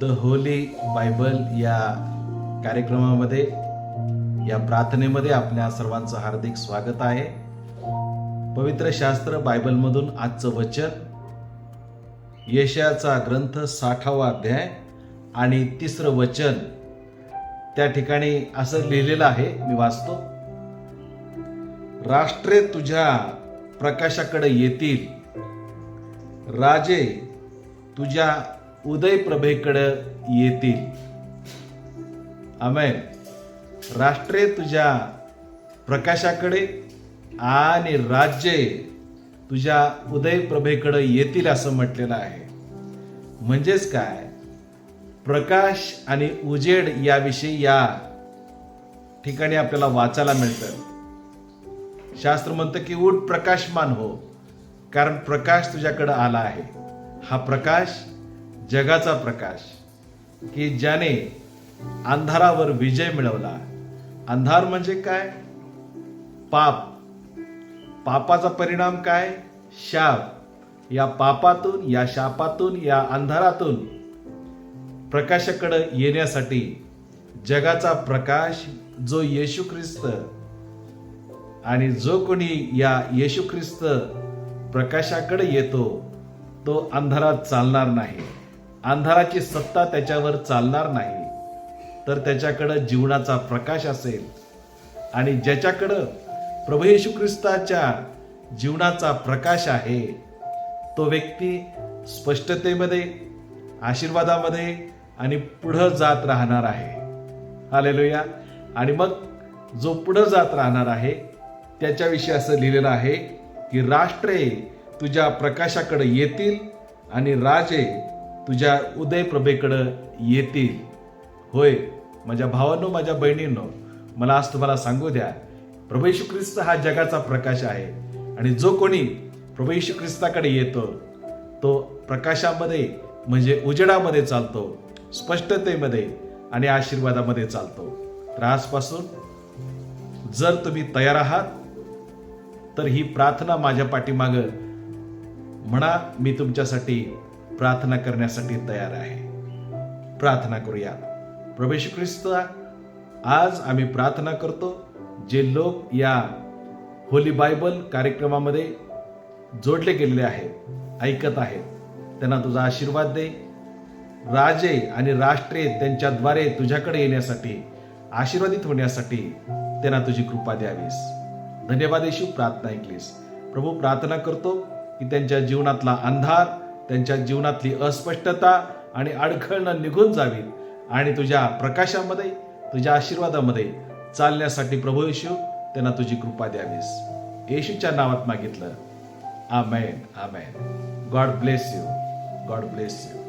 The Holy Bible या कार्यक्रमामध्ये या प्रार्थनेमध्ये आपल्या सर्वांचं हार्दिक स्वागत आहे. पवित्र शास्त्र बायबलमधून आजचं वचन यशाचा ग्रंथ साठावा अध्याय आणि तिसरं वचन त्या ठिकाणी असं लिहिलेलं आहे मी वाचतो. राष्ट्रे तुझ्या प्रकाशाकडे येतील राजे तुझ्या उदयप्रभेकडं येतील. अमेन राष्ट्रे तुझ्या प्रकाशाकडे आणि राज्ये तुझ्या उदय प्रभेकडे येतील असं म्हटलेलं आहे. म्हणजेच काय? प्रकाश आणि उजेड याविषयी या ठिकाणी आपल्याला वाचायला मिळतं. शास्त्र म्हणतं की उठ प्रकाशमान हो कारण प्रकाश तुझ्याकडं आला आहे. हा प्रकाश जगाचा प्रकाश की ज्याने अंधारावर विजय मिळवला. अंधार म्हणजे काय? पाप. पापाचा परिणाम काय? शाप. या पापातून या शापातून या अंधारातून प्रकाशाकडे येण्यासाठी जगाचा प्रकाश जो येशू ख्रिस्त आणि जो कोणी या येशू ख्रिस्त प्रकाशाकडे येतो तो अंधारात चालणार नाही. अंधाराची सत्ता त्याच्यावर चालणार नाही. तर त्याच्याकडं जीवनाचा प्रकाश असेल आणि ज्याच्याकडं प्रभू येशू ख्रिस्ताच्या जीवनाचा प्रकाश आहे तो व्यक्ती स्पष्टतेमध्ये आशीर्वादामध्ये आणि पुढं जात राहणार आहे. हालेलुया. आणि मग जो पुढं जात राहणार आहे त्याच्याविषयी असं लिहिलेलं आहे की राष्ट्रे तुझ्या प्रकाशाकडे येतील आणि राजे तुझ्या उदयप्रभेकडं येतील. होय माझ्या भावांनो माझ्या बहिणींनो मला आज तुम्हाला सांगू द्या प्रभू ख्रिस्त हा जगाचा प्रकाश आहे. आणि जो कोणी प्रभू ख्रिस्ताकडे येतो तो प्रकाशामध्ये म्हणजे उजेडामध्ये चालतो स्पष्टतेमध्ये आणि आशीर्वादामध्ये चालतो. तर आजपासून जर तुम्ही तयार आहात तर ही प्रार्थना माझ्या पाठीमागं म्हणा मी तुमच्यासाठी प्रार्थना करण्यासाठी तयार आहे. प्रार्थना करूया प्रवेश ख्रिस्त आज आम्ही प्रार्थना करतो जे लोक या होली बायबल कार्यक्रमामध्ये जोडले गेलेले आहेत ऐकत आहेत. त्यांना तुझा आशीर्वाद दे. राजे आणि राष्ट्रे त्यांच्याद्वारे तुझ्याकडे येण्यासाठी आशीर्वादित होण्यासाठी त्यांना तुझी कृपा द्यावीस. धन्यवाद येशू प्रार्थना ऐकलीस. प्रभू प्रार्थना करतो की त्यांच्या जीवनातला अंधार त्यांच्या जीवनातली अस्पष्टता आणि अडखळणं निघून जावी आणि तुझ्या प्रकाशामध्ये तुझ्या आशीर्वादामध्ये चालण्यासाठी प्रभू येशू त्यांना तुझी कृपा द्यावीस. येशूच्या नावात मागितलं. Amen amen. God bless you. God bless you.